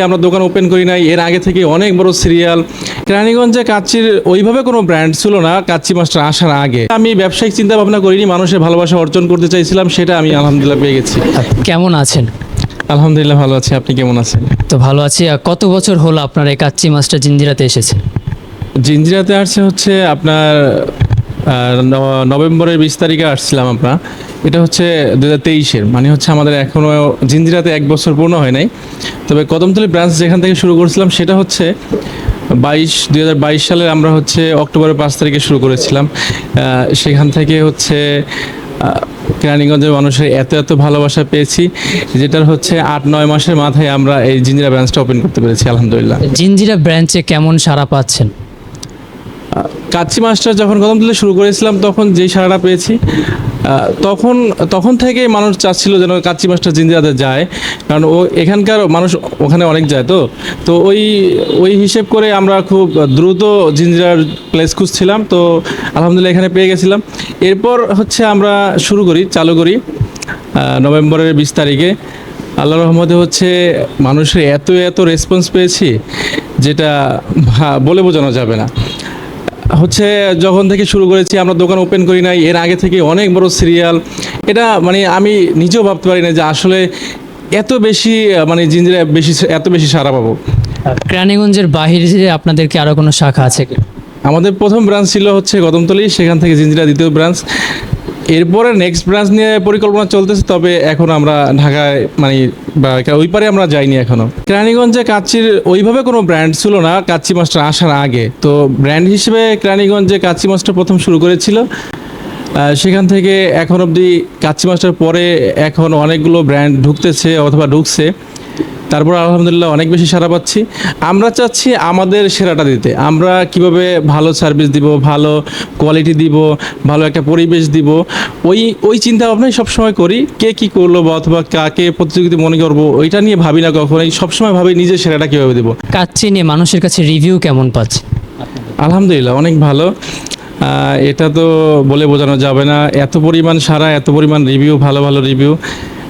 আমরা দোকান ওপেন করি নাই। এর আগে থেকে অনেক বড় সিরিয়াল কেরানীগঞ্জে কাচ্চির ওইভাবে কোনো ব্র্যান্ড ছিল না কাচ্চি মাস্টার আসার আগে। আমি ব্যবসায়িক চিন্তা ভাবনা করিনি মানুষের ভালোবাসা অর্জন করতে চাইছিলাম সেটা আমি আলহামদুলিল্লাহ পেয়ে গেছি। কেমন আছেন? আলহামদুলিল্লাহ ভালো আছি আপনি কেমন আছেন? তো ভালো আছি। আর কত বছর হলো আপনার এই কাচ্চি মাছটা জিঞ্জিরাতে এসেছে জিঞ্জিরাতে আসছে হচ্ছে আপনার নভেম্বরের বিশ তারিখে আসছিলাম আমরা। এটা হচ্ছে দু হাজার তেইশের মানে হচ্ছে আমাদের এখনও জিঞ্জিরাতে এক বছর পূর্ণ হয় নাই। তবে কদমতলি ব্রাঞ্চ যেখান থেকে শুরু করেছিলাম সেটা হচ্ছে বাইশ দুই হাজার বাইশ সালে আমরা হচ্ছে অক্টোবরের পাঁচ তারিখে শুরু করেছিলাম। সেখান থেকে হচ্ছে কেরানীগঞ্জের মানুষের এত এত ভালোবাসা পেয়েছি, যেটার হচ্ছে আট, নয় মাসের মাথায় আমরা এই জিঞ্জিরা ব্রাঞ্চটা ওপেন করতে পেরেছি, আলহামদুলিল্লাহ। জিঞ্জিরা ব্রাঞ্চে কেমন সাড়া পাচ্ছেন? কাচ্চি মাস্টার যখন কদম তুলে শুরু করেছিলাম, তখন যেই সারাটা পেয়েছি তখন তখন থেকেই মানুষ চাচ্ছিল যেন কাচ্চি মাস্টার জিন্দিরাতে যায়। কারণ ও এখানকার মানুষ ওখানে অনেক যায় তো। তো ওই ওই হিসেব করে আমরা খুব দ্রুত জিঞ্জিরার প্লেস খুঁজছিলাম। তো আলহামদুলিল্লাহ এখানে পেয়ে গেছিলাম। এরপর হচ্ছে আমরা শুরু করি, চালু করি নভেম্বরের বিশ তারিখে। আল্লাহ রহমতে হচ্ছে মানুষের এত এত রেসপন্স পেয়েছি, যেটা বলে বোঝানো যাবে না। হচ্ছে যখন থেকে শুরু করেছি আমরা দোকান ওপেন করি নাই এর আগে থেকে অনেক বড় সিরিয়াল এটা মানে আমি নিজেও ভাবতে পারি না যে আসলে এত বেশি মানে জিঞ্জিরা বেশি এত বেশি সারা পাবো। কেরানীগঞ্জের বাহিরে আপনাদেরকে আরও কোনো শাখা আছে কি? আমাদের প্রথম ব্রাঞ্চ ছিল হচ্ছে গদমতলি সেখান থেকে জিঞ্জিরা দ্বিতীয় ব্রাঞ্চ এরপরে নেক্সট ব্রাঞ্চ নিয়ে পরিকল্পনা চলতেছে, তবে এখন আমরা ঢাকায় মানে বা ওই পারে আমরা যাইনি এখনও। কেরানীগঞ্জে কাচ্চির ওইভাবে কোনো ব্র্যান্ড ছিল না, কাচ্চি মাস্টার আসার আগে। তো ব্র্যান্ড হিসেবে কেরানীগঞ্জে কাচ্চি মাস্টার প্রথম শুরু করেছিল। সেখান থেকে এখন অবধি কাচ্চি মাস্টার পরে এখন অনেকগুলো ব্র্যান্ড ঢুকতেছে অথবা ঢুকছে। তারপর আলহামদুলিল্লাহ অনেক বেশি সারা পাচ্ছি। আমরা চাচ্ছি আমাদের সেরাটা দিতে। আমরা কীভাবে ভালো সার্ভিস দিব ভালো কোয়ালিটি দিব ভালো একটা পরিবেশ দিব ওই ওই চিন্তা ভাবনাই সবসময় করি। কে কি করল বা অথবা কাকে প্রতিযোগিতা মনে করব ওইটা নিয়ে ভাবি না কখনোই। সবসময় ভাবি নিজের সেরাটা কীভাবে দেবো। কাচ্চি নিয়ে মানুষের কাছে রিভিউ কেমন পাচ্ছে আলহামদুলিল্লাহ অনেক ভালো। এটা তো বলে বোঝানো যাবে না। এত পরিমাণ সারা এত পরিমাণ রিভিউ ভালো ভালো রিভিউ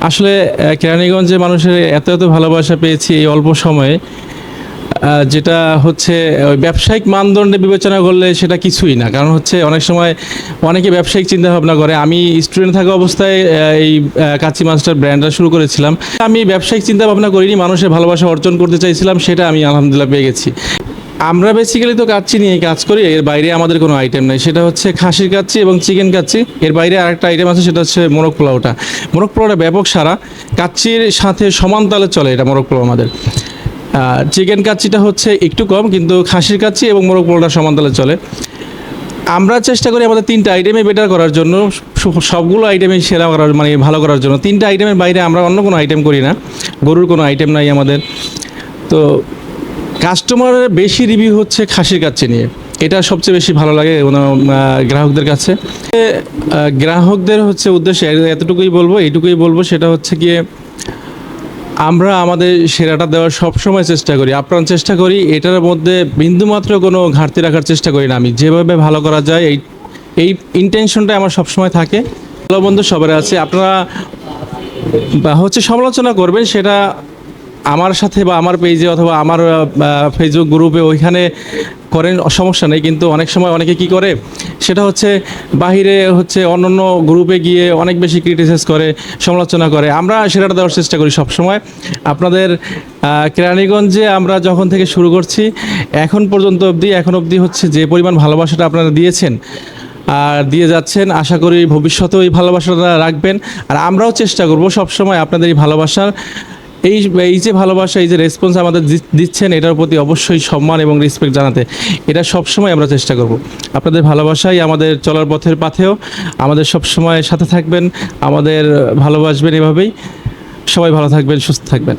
আসলে কেরানীগঞ্জে মানুষের এত এত ভালোবাসা পেয়েছি এই অল্প সময়ে যেটা হচ্ছে, ওই ব্যবসায়িক মানদণ্ডে বিবেচনা করলে সেটা কিছুই না। কারণ হচ্ছে, অনেক সময় অনেকে ব্যবসায়িক চিন্তা ভাবনা করে। আমি স্টুডেন্ট থাকা অবস্থায় এই কাচ্চি মাস্টার ব্র্যান্ডটা শুরু করেছিলাম। আমি ব্যবসায়িক চিন্তা ভাবনা করিনি, মানুষের ভালোবাসা অর্জন করতে চাইছিলাম, সেটা আমি আলহামদুলিল্লাহ পেয়ে গেছি। আমরা বেসিক্যালি তো কাচ্চি নিয়ে কাজ করি, এর বাইরে আমাদের কোনো আইটেম নেই। সেটা হচ্ছে খাসির কাচ্চি এবং চিকেন কাচ্চি। এর বাইরে আরেকটা আইটেম আছে, সেটা হচ্ছে মোরগ পোলাওটা মোরগ পোলাওটা ব্যাপক সারা। কাচ্চির সাথে সমান তালে চলে এটা মোরগ পোলাও আমাদের। চিকেন কাচ্চিটা হচ্ছে একটু কম, কিন্তু খাসির কাচ্চি এবং মোরগ পোলাওটা সমান তালে চলে। আমরা চেষ্টা করি আমাদের তিনটা আইটেমে বেটার করার জন্য সবগুলো আইটেমে সেরা করার মানে ভালো করার জন্য। তিনটা আইটেমের বাইরে আমরা অন্য কোনো আইটেম করি না। গরুর কোনো আইটেম নাই আমাদের। তো কাস্টমারের বেশি রিভিউ হচ্ছে খাসির কাচ্চি নিয়ে। এটা সবচেয়ে বেশি ভালো লাগে গ্রাহকদের কাছে। গ্রাহকদের হচ্ছে উদ্দেশ্যে এতটুকুই বলব, এইটুকুই বলব, সেটা হচ্ছে গিয়ে আমরা আমাদের সেরাটা দেওয়ার সবসময় চেষ্টা করি আপ্রাণ চেষ্টা করি, এটার মধ্যে বিন্দুমাত্র কোনো ঘাটতি রাখার চেষ্টা করি না আমি। যেভাবে ভালো করা যায়, এই এই ইন্টেনশনটা আমার সবসময় থাকে। ভালো বন্ধু সবার আছে, আপনারা হচ্ছে সমালোচনা করবেন, সেটা আমার সাথে বা আমার পেজে অথবা আমার ফেসবুক গ্রুপে ওইখানে করেন, সমস্যা নেই, কিন্তু অনেক সময় অনেকে কি করে, সেটা হচ্ছে বাহিরে হচ্ছে অন্য অন্য গ্রুপে গিয়ে অনেক বেশি ক্রিটিসাইজ করে, সমালোচনা করে। আমরা সেটা দেওয়ার চেষ্টা করি সব সময় আপনাদের কেরানীগঞ্জে আমরা যখন থেকে শুরু করছি, এখন পর্যন্ত অবধি, এখন অবধি হচ্ছে যে পরিমাণ ভালোবাসাটা আপনারা দিয়েছেন, আর দিয়ে যাচ্ছেন, আশা করি ভবিষ্যতেও এই ভালোবাসাটা রাখবেন। আর আমরাও চেষ্টা করব সবসময় আপনাদের এই ভালোবাসার এই এই যে ভালোবাসা, এই যে রেসপন্স আমাদের দিচ্ছেন, এটার প্রতি অবশ্যই সম্মান এবং রেসপেক্ট জানাতে। এটা সবসময় আমরা চেষ্টা করব। আপনাদের ভালোবাসাই আমাদের চলার পথের পাথেও। আমাদের সবসময় সাথে থাকবেন, আমাদের ভালোবাসবেন এভাবেই। সবাই ভালো থাকবেন, সুস্থ থাকবেন।